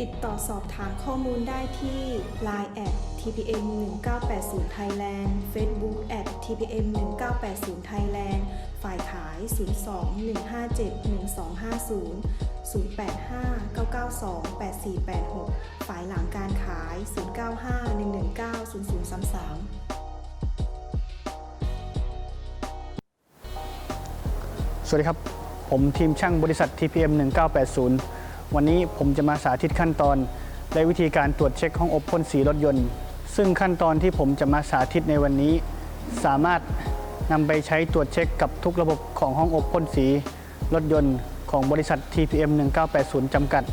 ติดต่อสอบถามข้อมูลได้ที่ Line at tpm 1980 Thailand Facebook at tpm 1980 Thailand ฝ่ายขาย 02 157 1250 085 992 8486 ฝ่ายหลังการขาย 095 119 0033 สวัสดีครับ ผมทีมช่างบริษัท TPM 1980 วันนี้ผมจะมาสาธิตขั้นตอน และวิธีการตรวจเช็คห้องอบพ่นสีรถยนต์ ซึ่งขั้นตอนที่ผมจะมาสาธิตในวันนี้ สามารถนำไปใช้ตรวจเช็คกับทุกระบบของห้องอบพ่นสีรถยนต์ของบริษัท TPM 1980 จำกัด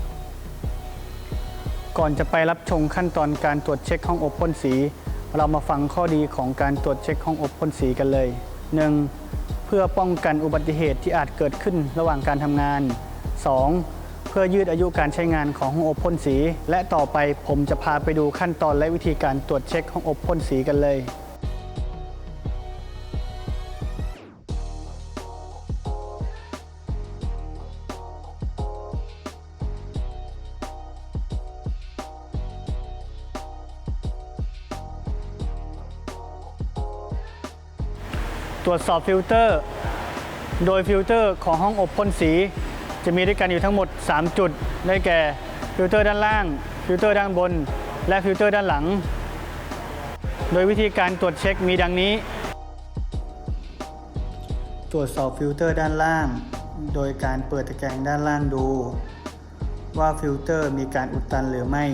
ก่อนจะไปรับชมขั้นตอนการตรวจเช็คห้องอบพ่นสี เรามาฟังข้อดีของการตรวจเช็คห้องอบพ่นสีกันเลย 1. เพื่อป้องกันอุบัติเหตุที่อาจเกิดขึ้นระหว่างการทำงาน 2. เพื่อยืดอายุการใช้งานของห้องอบพ่นสี และต่อไปผมจะพาไปดูขั้นตอนและวิธีการตรวจเช็คห้องอบพ่นสีกันเลย ตรวจสอบฟิลเตอร์ โดยฟิลเตอร์ของห้องอบพ่นสี จะมีด้วยกันอยู่ทั้งหมด 3 จุด ได้แก่ฟิลเตอร์ด้านล่าง ฟิลเตอร์ด้านบน และฟิลเตอร์ด้านหลัง โดยวิธีการตรวจเช็คมีดังนี้ ตรวจสอบฟิลเตอร์ด้านล่าง โดยการเปิดตะแกรงด้านล่างดู ว่าฟิลเตอร์มีการอุดตันหรือไม่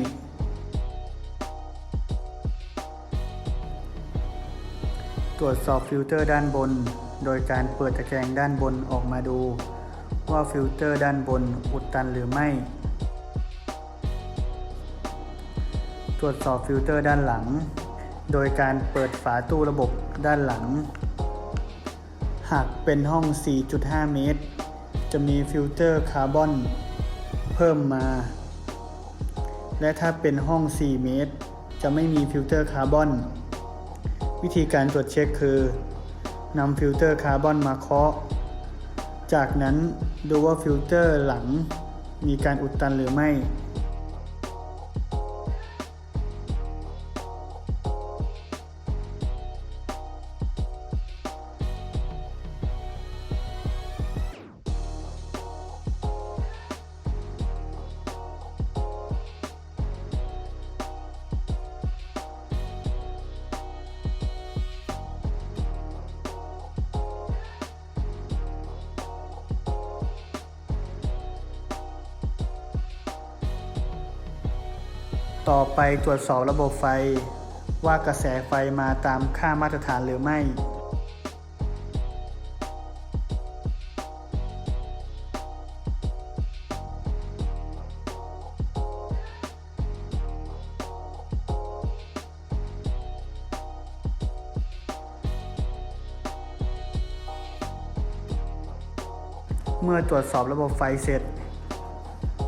ตรวจสอบฟิลเตอร์ด้านบน โดยการเปิดตะแกรงด้านบนออกมาดู ว่าฟิลเตอร์ด้านบนอุดตันหรือไม่ ตรวจสอบฟิลเตอร์ด้านหลัง โดยการเปิดฝาตู้ระบบด้านหลัง หากเป็นห้อง 4.5 เมตร จะมีฟิลเตอร์คาร์บอนเพิ่มมา และถ้าเป็นห้อง 4 เมตร จะไม่มีฟิลเตอร์คาร์บอน วิธีการตรวจเช็คคือนำฟิลเตอร์คาร์บอนมาเคาะ จากนั้นดูว่าฟิลเตอร์หลังมีการอุดตันหรือไม่ ต่อไปตรวจสอบระบบไฟ ว่ากระแสไฟมาตามค่ามาตรฐานหรือไม่ เมื่อตรวจสอบระบบไฟเสร็จ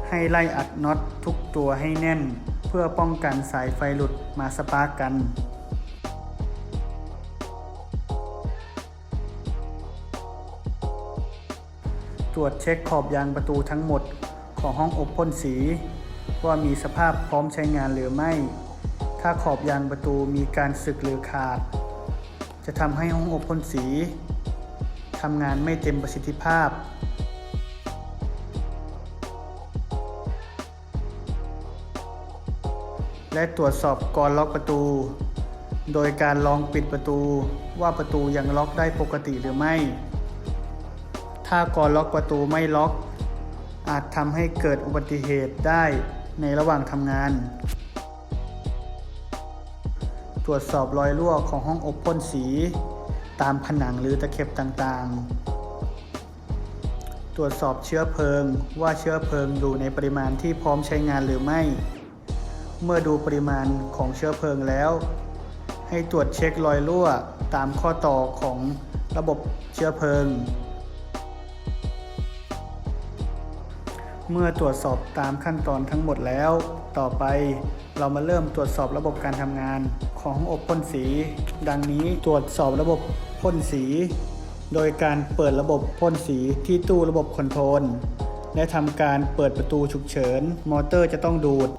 ให้ไล่อัดน็อตทุกตัวให้แน่น เพื่อป้องกันสายไฟหลุดมาสปาร์กกัน ตรวจเช็คขอบยางประตูทั้งหมดของห้องอบพ่นสี ว่ามีสภาพพร้อมใช้งานหรือไม่ ถ้าขอบยางประตูมีการสึกหรือขาด จะทำให้ห้องอบพ่นสีทำงานไม่เต็มประสิทธิภาพ และตรวจสอบกรล็อกประตู โดยการลองปิดประตูว่าประตูยังล็อกได้ปกติหรือไม่ ถ้ากรล็อกประตูไม่ล็อก อาจทำให้เกิดอุบัติเหตุได้ในระหว่างทำงาน ตรวจสอบรอยรั่วของห้องอบพ่นสี ตามผนังหรือตะเข็บต่างๆ ตรวจสอบเชื้อเพลิงว่าเชื้อเพลิงอยู่ในปริมาณที่พร้อมใช้งานหรือไม่ เมื่อดูปริมาณของเชื้อเพลิงแล้ว ให้ตรวจเช็ครอยรั่วตามข้อต่อของระบบเชื้อเพลิง เมื่อตรวจสอบตามขั้นตอนทั้งหมดแล้ว ต่อไปเรามาเริ่มตรวจสอบระบบการทำงานของห้องอบพ่นสี ดังนี้ตรวจสอบระบบพ่นสี โดยการเปิดระบบพ่นสีที่ตู้ระบบคอนโทรลและทำการเปิดประตูฉุกเฉิน มอเตอร์จะต้องดูด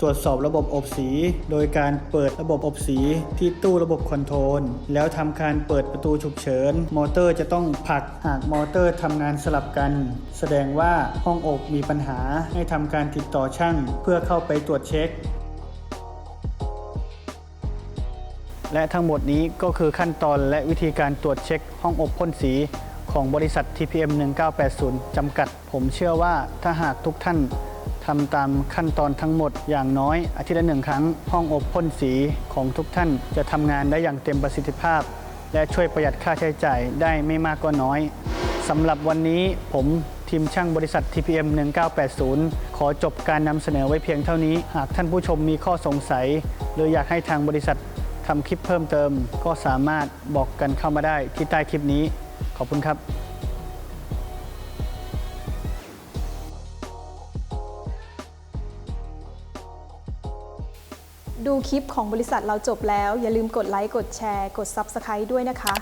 ตรวจสอบระบบอบสี โดยการเปิดระบบอบสีที่ตู้ระบบคอนโทรล แล้วทำการเปิดประตูฉุกเฉิน มอเตอร์จะต้องผลักหากมอเตอร์ทำงานสลับกัน แสดงว่าห้องอบมีปัญหาให้ทำการติดต่อช่างเพื่อเข้าไปตรวจเช็ค และทั้งหมดนี้ก็คือขั้นตอนและวิธีการตรวจเช็คห้องอบพ่นสีของบริษัท TPM 1980 จำกัด ผมเชื่อว่าถ้าหากทุกท่าน ทำตามขั้นตอนทั้งหมดอย่างน้อยอาทิตย์ละหนึ่งครั้ง ห้องอบพ่นสีของทุกท่านจะทำงานได้อย่างเต็มประสิทธิภาพ และช่วยประหยัดค่าใช้จ่ายได้ไม่มากก็น้อยสำหรับวันนี้ผมทีมช่างบริษัท TPM 1980 ขอจบการนำเสนอไว้เพียงเท่านี้ หากท่านผู้ชมมีข้อสงสัย หรืออยากให้ทางบริษัททำคลิปเพิ่มเติม ก็สามารถบอกกันเข้ามาได้ที่ใต้คลิปนี้ ขอบคุณครับ ดูคลิปของบริษัทเราจบแล้ว อย่าลืมกดไลค์ กดแชร์ กด Subscribe ด้วยนะคะ